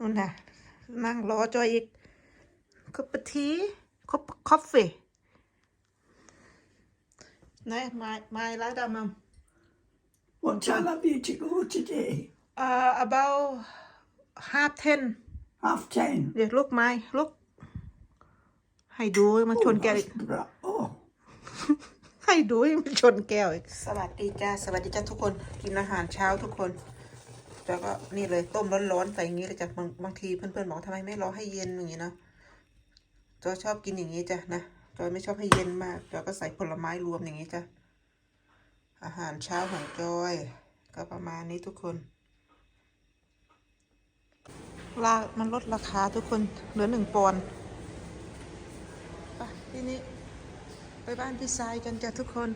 นู่นน่ะ นั่งรอจอยอีกคัพทีคัพคอฟฟี่ไหนมามาไลฟ์ดามัม What time have you to go today? uh about half ten Half ten. เดี๋ยวลุกไม้ลุกให้ดูมาชนแกวอีก that's bra- Oh, ให้ดูให้มันชนแก้วอีก สวัสดีจ้า สวัสดีจ้าทุกคน กินอาหารเช้าทุกคน แล้วก็นี่เลยต้มร้อนๆใส่อย่างนี้เลยจ้ะบางบางทีเพื่อนๆบอกทำไมไม่รอให้เย็นอย่างนี้นะจอยชอบกินอย่างนี้จ้ะนะจอยไม่ชอบให้เย็นมากจอยก็ใส่ผลไม้รวมอย่างนี้จ้ะอาหารเช้าของจอย ก็ประมาณนี้ทุกคนลามันลดราคาทุกคนเหลือหนึ่งปอนด์ไปที่นี้ไปบ้านพี่ทรายกันจ้ะทุกคน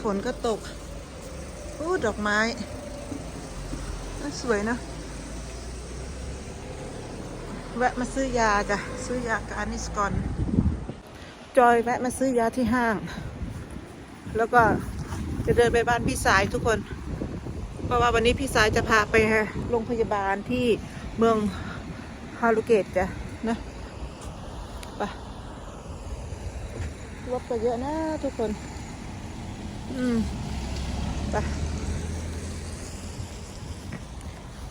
ฝนก็ตก โอ้ดอกไม้น่าสวยนะแวะมาซื้อยาจ้ะ ซื้อยากับอานิสก่อนจอยแวะมาซื้อยาที่ห้าง แล้วก็จะเดินไปบ้านพี่สายทุกคน เพราะว่าวันนี้พี่สายจะพาไปโรงพยาบาลที่เมืองฮาลูเกตจ้ะนะไปรถก็เยอะนะทุกคน อืมไป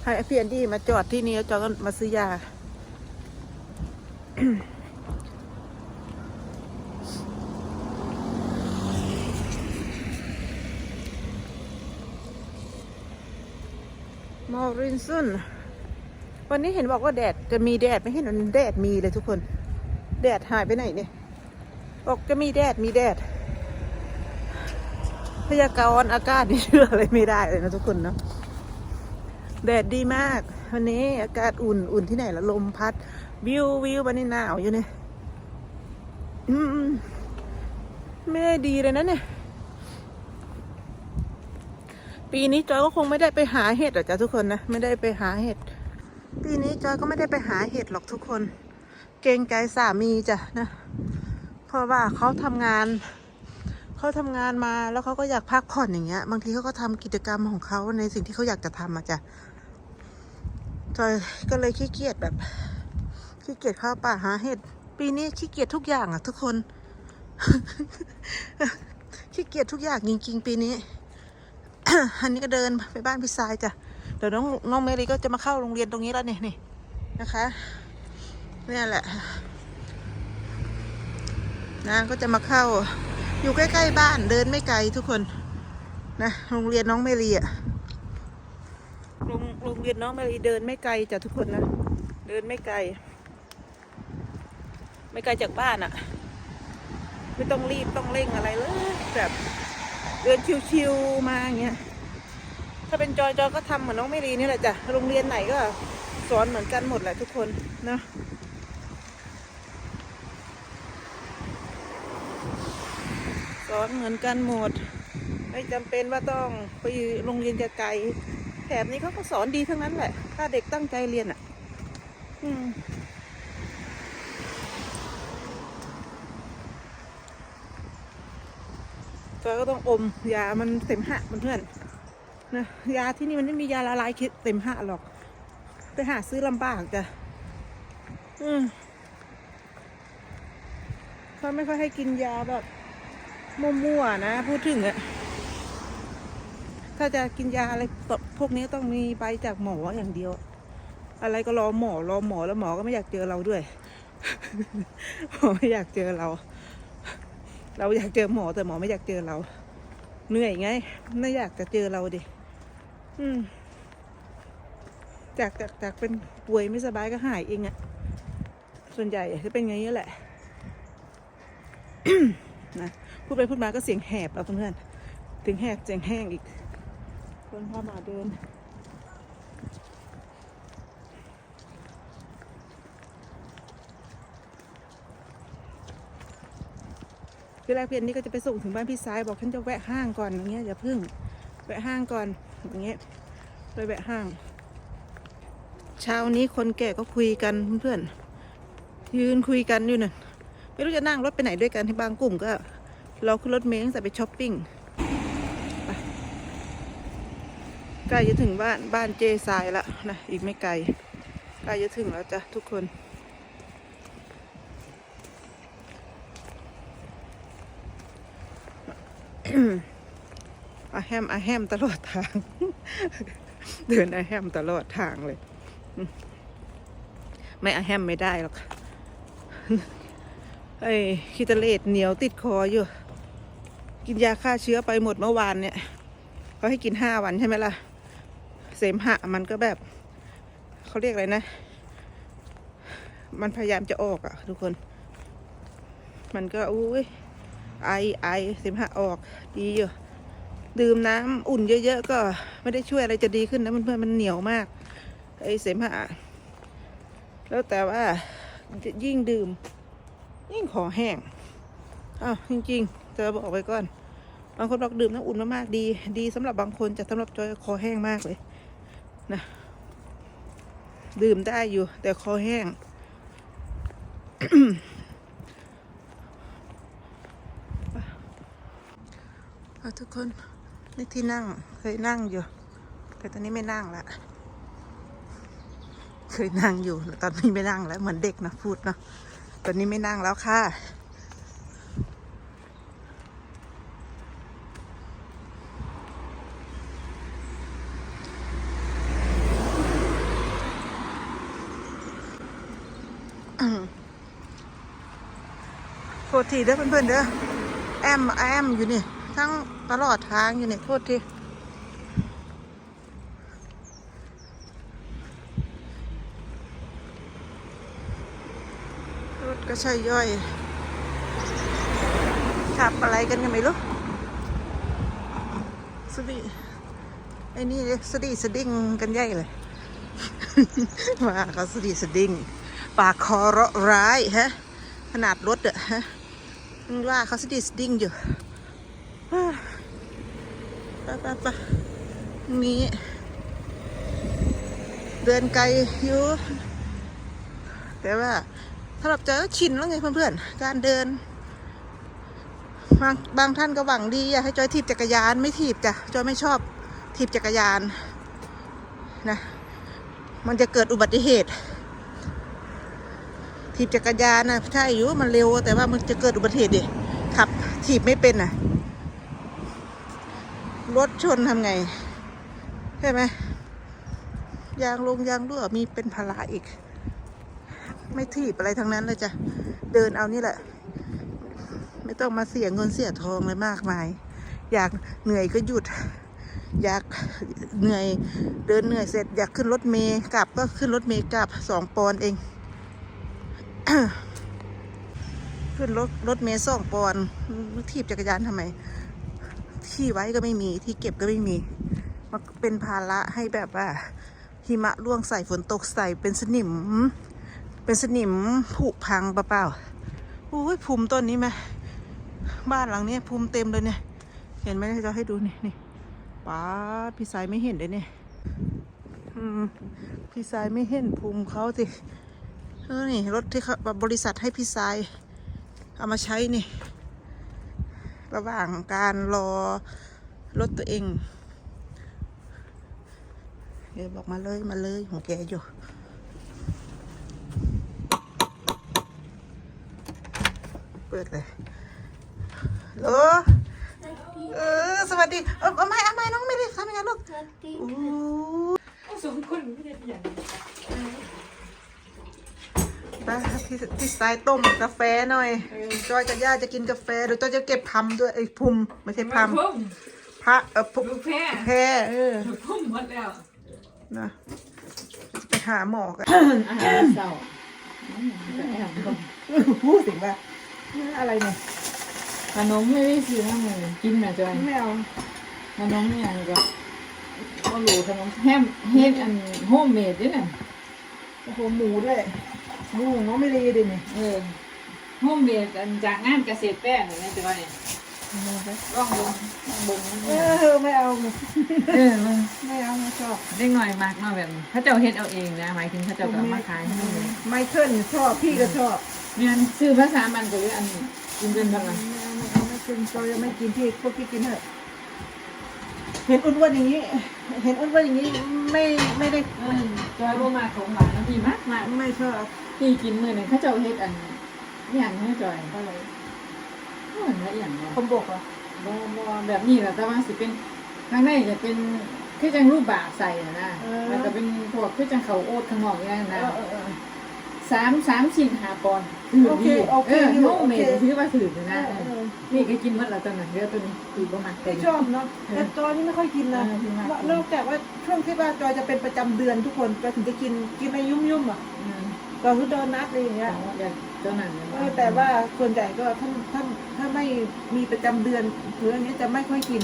ให้พี่แอนดี้มาจอดที่นี่แล้วจอดก็มาซื้อยา มอรินสันวันนี้เห็นบอกว่าแดดจะมีแดดไม่เห็นมันแดดมีเลยทุกคน แดดหายไปไหนเนี่ยบอกจะมีแดดมีแดด พยากรณ์อากาศนี่เชื่ออะไรไม่ได้เลยนะทุกคนเนาะ แดดดีมาก วันนี้อากาศอุ่นอุ่นที่ไหนละลมพัด วิววิววันนี้หนาวอยู่เนี่ยอืมไม่ได้ดีเลยนะเนี่ย ปีนี้จอยก็คงไม่ได้ไปหาเห็ดหรอกจ้ะทุกคนนะ ไม่ได้ไปหาเห็ด ปีนี้จอยก็ไม่ได้ไปหาเห็ดหรอกทุกคน เกรงใจสามีจ้ะนะ เพราะว่าเขาทำงาน เขาทำงานมาแล้วเขาก็อยากพักผ่อนอย่างเงี้ย บางทีเขาก็ทำกิจกรรมของเขาในสิ่งที่เขาอยากจะทำอะจ้ะ จอยก็เลยขี้เกียจแบบขี้เกียจเข้าป่าหาเห็ด ปีนี้ขี้เกียจทุกอย่างอะทุกคน ขี้เกียจทุกอย่างจริง ๆ ปีนี้ อันนี้ก็เดินไปบ้านพี่ทรายจ้ะ เดี๋ยวน้องน้องเมรีก็จะมาเข้าโรงเรียนตรงนี้แล้วเนี่ยนี่นะคะ เนี่ยแหละนางก็จะมาเข้า อยู่ใกล้ ๆ บ้านเดินไม่ไกลทุกคน นะ โรงเรียนน้องเมรีอะ โรงโรงเรียนน้องเมรีเดินไม่ไกลจ้ะทุกคนนะ เดินไม่ไกล ไม่ไกลจากบ้านอะไม่ต้องรีบต้องเร่งอะไรเลยแบบเดินชิวๆมาอย่างเงี้ยถ้าเป็นจอยจอยก็ทำเหมือนน้องเมรีนี่แหละจ้ะโรงเรียนไหนก็สอนเหมือนกันหมดแหละทุกคนนะสอนเหมือนกันหมด ไม่จำเป็นว่าต้องไปโรงเรียนไกล แถบนี้เขาก็สอนดีทั้งนั้นแหละ ถ้าเด็กตั้งใจเรียนอะ อืมจอยก็ต้องอมยา มันเต็มหะเพื่อนนะยาที่นี่มันไม่มียาละลายคิดเต็มหะหรอก ไปหาซื้อลำบากจ้ะ อืมเขาไม่ค่อยให้กินยาแบบมั่วๆนะ พูดถึงอะ ถ้าจะกินยาอะไรพวกนี้ต้องมีใบจากหมออย่างเดียว อะไรก็รอหมอรอหมอแล้วหมอก็ไม่อยากเจอเราด้วยหมอไม่อยากเจอเรา เราอยากเจอหมอแต่หมอไม่อยากเจอเรา เหนื่อยไง ไม่อยากจะเจอเราดิอืมจากจากจากเป็นป่วยไม่สบายก็หายเองอะส่วนใหญ่จะเป็นอย่างนี้แหละนะพูดไปพูดมาก็เสียงแหบแล้วเพื่อนถึงแหบเสียงแห้งอีก คนพามาเดิน เวลาเพียนนี้ก็จะไปส่งถึงบ้านพี่ซ้ายบอกฉันจะแวะห้างก่อนอย่างเงี้ยอย่าพึ่งแวะห้างก่อนอย่างเงี้ยไปแวะห้าง เช้านี้คนแก่ก็คุยกันเพื่อนยืนคุยกันอยู่น่ะไม่รู้จะนั่งรถไปไหนด้วยกันที่บางกลุ่มก็เราขึ้นรถเมล์ตั้งแต่ไปช้อปปิ้งไป ใกล้จะถึงบ้านบ้านเจทรายละนะอีกไม่ไกลใกล้จะถึงแล้วจ้ะทุกคน อาแฮมอาแฮมตลอดทาง เดินอาแฮมตลอดทางเลย ไม่อาแฮมไม่ได้หรอกไอ้คิตาเลตเหนียวติดคออยู่ กินยาฆ่าเชื้อไปหมดเมื่อวานเนี่ยเขาให้กินห้าวันใช่ไหมล่ะ เสมหะมันก็แบบเขาเรียกอะไรนะ มันพยายามจะออกอะทุกคน มันก็อุ้ยไอไอเสมหะออกดีอยู่ดื่มน้ำอุ่นเยอะๆก็ไม่ได้ช่วยอะไรจะดีขึ้นนะเพื่อนๆมันเหนียวมากไอเสมหะแล้วแต่ว่ายิ่งดื่ม ยิ่งขอแห้งอ้าวจริงๆจะบอกไว้ก่อน บางคนบอกดื่มน้ำอุ่นมากๆดี ดีสำหรับบางคนจะสำหรับจอยคอแห้งมากเลย นะดื่มได้อยู่ แต่คอแห้ง ทุกคน นี่ที่นั่ง เคยนั่งอยู่ แต่ตอนนี้ไม่นั่งละ เคยนั่งอยู่ ตอนนี้ไม่นั่งแล้ว เหมือนเด็กนะพูดเนาะ ตอนนี้ไม่นั่งแล้วค่ะ โทษทีเด้อเพื่อนๆเด้อแอมแอมอยู่นี่ ทั้งตลอดทางอยู่นี่โทษทีรถก็ใช่ย่อยขับอะไรกันกันไม่รู้สดีไอ้นี่สดีสดิ้งกันใหญ่เลยว่าเขาสดีสดิ้ง ปากคอเราะร้ายฮะ ขนาดรถอะฮะมันว่าเขาสดีสดิ้งอยู่ไปไปไปนี้เดินไกลอยู่ แต่ว่าสำหรับจอชินแล้วไงเพื่อนๆ การเดิน บางบางท่านก็หวังดีอยากให้จอยถีบจักรยานไม่ถีบจ้ะจอยไม่ชอบถีบจักรยานนะ มันจะเกิดอุบัติเหตุ ถีบจักรยานนะใช่อยู่มันเร็ว แต่ว่ามันจะเกิดอุบัติเหตุดิขับถีบไม่เป็นน่ะ รถชนทำไง ใช่ไหมยางลงยางรั่วมีเป็นภาระอีก ไม่ถีบอะไรทั้งนั้นเลยจ้ะ เดินเอานี่แหละ ไม่ต้องมาเสียเงินเสียทองเลยมากมาย อยากเหนื่อยก็หยุด อยากเหนื่อยเดินเหนื่อยเสร็จ อยากขึ้นรถเมย์กลับก็ขึ้นรถเมย์กลับสองปอนเอง ขึ้นรถรถเมย์สองปอนด์ถีบจักรยานทำไม ที่ไว้ก็ไม่มีที่เก็บก็ไม่มีมันเป็นภาระให้แบบว่าหิมะร่วงใส่ฝนตกใส่เป็นสนิม เป็นสนิมผุพังเปล่าๆโอ้ยภูมิต้นนี้ไหมบ้านหลังนี้ภูมิเต็มเลยเนี่ย เห็นไหมจะให้ดูนี่นี่ป้าพี่สายไม่เห็นเลยเนี่ยพี่สายไม่เห็นภูมิเขาสิ เออนี่รถที่เขาบริษัทให้พี่สาย เอามาใช้นี่ ระหว่างการรอรถตัวเอง เดี๋ยวบอกมาเลยมาเลยของแกอยู่เปิดเลยโลเออ สวัสดีเออเอาไม่เอาไม่น้องไม่ได้ทำยังไงลูกอู้สองคนไม่ได้อย่าง ไปพี่พี่สายต้มกาแฟหน่อย จอยกับย่าจะกินกาแฟเดี๋ยวจอยจะเก็บพัมด้วยไอ้พุมไม่ใช่พัมพุ่มพระเออพุลูกแพ้แพ้เออพุ่มหมดแล้วนะจะไปหาหมอกันอาหารเศร้าพูดถึงว่าอะไรเนี่ยขนมไม่ได้ซื้อให้มึงกินนะจอยไม่เอาขนมเนี่ยก็ก็รู้ขนมแฮมเฮ็ดอันโฮมเมดด้วยน่ะโอ้โหหมูด้วย หมูน้องไม่รีดิเนี่ยเออโฮมเมดอันจากงานเกษตรแป้งนี่นะจอยเนี่ยลองเบิ่งลองเบิ่งเออไม่เอาเออมันไม่เอาไม่ชอบเล็กหน่อยมากเนาะแบบเขาเจ้าเฮ็ดเอาเองนะหมายถึงเขาเจ้าก็เอามาขายให้เลยไมเคิลชอบพี่ก็ชอบเนี่ยซื้อภาษามันก็เลยอันนี้กินเป็นทั้งนั้นไม่เอาไม่เอาไม่กินเราจะไม่กินที่พวกพี่กินเถอะเห็นอ้วนๆอย่างนี้ เห็นอ้วนๆอย่างนี้ไม่ไม่ได้เออจอยบ่มาของหวานนะพี่มากมากไม่ชอบ พี่กินมื้อนึงเขาเจ้าเฮ็ดอันอหย่างให้จอยอะไรเหมือนละอหย่างเนาะคมบกเหรอะบ่บ่แบบนี้แหละแต่ว่าสิเป็นข้างในจะเป็นคือจังรูปบาศก์ใส่อะนะแล้วก็เป็นพวกคือจังเขาวโอ๊ตข้างนอกอย่างนั้นนะเออเออสามสามชิ้นหาปอนด์ถือโอเคดีโอเคเอออยู่โมเมโอเคดถือว่าถือนะเออเออนี่ก็กินหมดแล้วตอนนั้นเดี๋ยวตัวนี้ถือประมาณไม่ชอบเนาะแต่จอยนี่ไม่ค่อยกินนะเออพี่มากนอกจากว่าช่วงที่ว่าจอยจะเป็นประจำเดือนทุกคนจอยถึงจะกินกินอะไรยุ่มๆอะอืม ก็คือโดนัทอะไรอย่างเงี้ยอยากเจ้าหนังเออแต่ว่าส่วนใหญ่ก็ถ้าถ้าถ้าไม่มีประจำเดือนหรืออันนี้จะไม่ค่อยกิน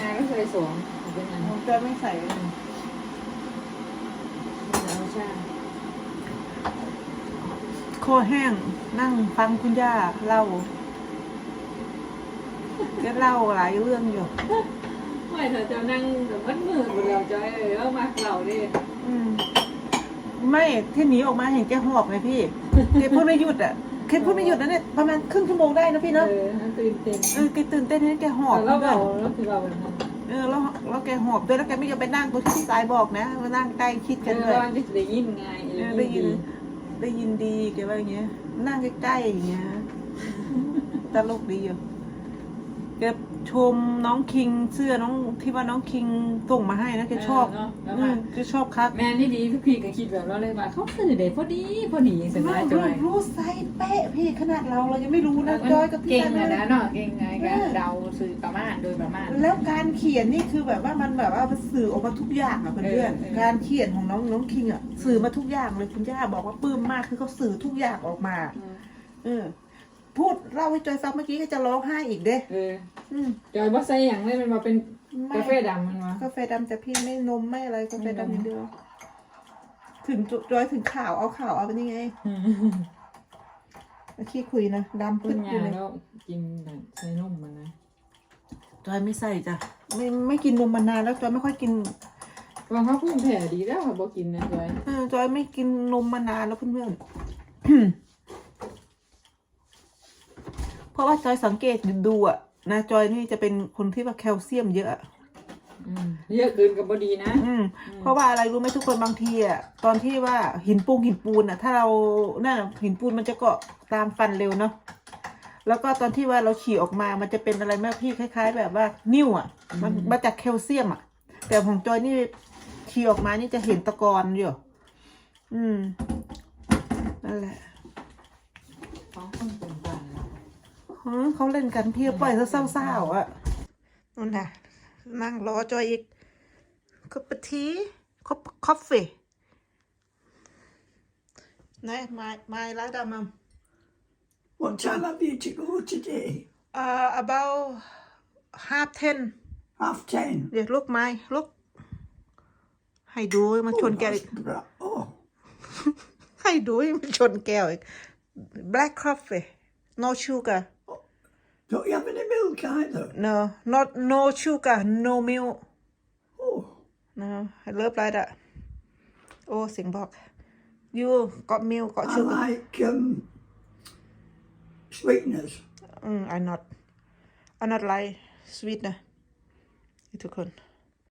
แม่ก็เคยสวมเป็นอันนี้จอยไม่ใส่เอาใช่คอแห้งนั่งฟังคุณย่าเล่าแกเล่าหลายเรื่องอยู่ ไม่เธอจะนั่งแบบมัดมือบนเราจอยเออมาเราดิอืม ไม่ที่หนีออกมาเห็นแกหอบไงพี่แกพูดไม่หยุดอะแกพูดไม่หยุดนะเนี่ยประมาณครึ่งชั่วโมงได้นะพี่เอเนาะอนั่นตื่นเต้นเออแกตื่นเต้นนี่แกหอบแล้วเราแล้วคือเราแบบนั้นเออแล้วแล้วแกหอบด้วยแล้วแกไม่ยอมไปนั่งตรงที่พี่สายบอกนะมานั่งใกล้ชิดเอกันอด้วยว่าจะได้ยินไงเออได้ยินได้ยินดีแกว่าอย่างเงี้ยนั่งใกล้ๆอย่างเงี้ยตลกดีอยู่แก ชมน้องคิงเสื้อน้องที่ว่าน้องคิงส่งมาให้นะแกชอบเนาะแล้วอืมามแกชอบคักแม่นี่ดีทุกพี่ก็คิดแบบเราเลยว่าเขาคือเด็กพอดีพอดีเสร็จแล้วจรู้อยรู้ไซส์เป๊ะพี่ขนาดเราเรายังไม่รู้นะจอยกับพี่เก่งแซมอะนะนะเนาะเก่งไงการเดาสื่อประมาณโดยประมาณ แล้วการเขียนนี่คือแบบว่ามันแบบว่ามันสื่อออกมาทุกอย่างอะเพื่อนเออเออ ๆการเขียนของน้องน้องคิงอะสื่อมาทุกอย่างเลยคุณย่าบอกว่าปลื้มมากคือเขาสื่อทุกอย่างออกมา เออ พูดเล่าให้จอยฟังเมื่อกี้ก็จะร้องไห้อีกเด้เอออืมจอยบอสใส่อย่างเลยมันมาเป็นไม่กาแฟดำมันวะกาแฟดำแต่พี่ไม่นมไม่อะไรกาแฟดำไม่นมอย่างเดียวถึงจุจอยถึงข่าวเอาข่าวเอาเป็นยังไงเมื่อกี้คุยนะดำคุขึ้นณอยู่ยาเลยแล้วกินแบบใส่นมมันนะจอยไม่ใส่จ้ะไม่ไม่กินนมมานานแล้วจอยไม่ค่อยกินบางเขาพุ่งแผ่ดีแล้วค่ะบอกินนะจอยเออจอยไม่กินนมมานานแล้วเพื่อนๆเพ ราะว่าจอยสังเกตดูอะนะจอยนี่จะเป็นคนที่ว่าแคลเซียมเยอะอะอืมเยอะเกินกับบดีนะ อืมเพราะว่าอะไรรู้ไหมทุกคนบางทีอะตอนที่ว่าหินปูนหินปูนอะถ้าเราน่าหินปูนมันจะเกาะตามฟันเร็วเนาะแล้วก็ตอนที่ว่าเราฉี่ออกมามันจะเป็นอะไรแม่พี่คล้าย ๆ แบบว่านิ่วอะมันมาจากแคลเซียมอะแต่ของจอยนี่ฉี่ออกมานี่จะเห็นตะกอนอยู่อืมนั่นแหละ ของคนเป็นบ้าน อืม เขาเล่นกันพี่ปล่อยเขาเศร้าๆอะนู่นน่ะ นั่งรอจอยอีกคัพทีคัพคอฟฟี่ไหนมามาไลฟ์ดามัม What time have you to go today? อ่า about half ten Half ten. เดี๋ยวลุกไม้ลุกให้ดูมันชนแก้วอีก that's bra- Oh, ให้ดูมันชนแก้วอีก black coffee no sugar Don't you have any milk either? No, not no sugar, no milk. Oh. No, I love like that. Oh, sing bok. You got milk, got I sugar. like um, sweeteners. Mm, I not. I not like sweetener. It's a good.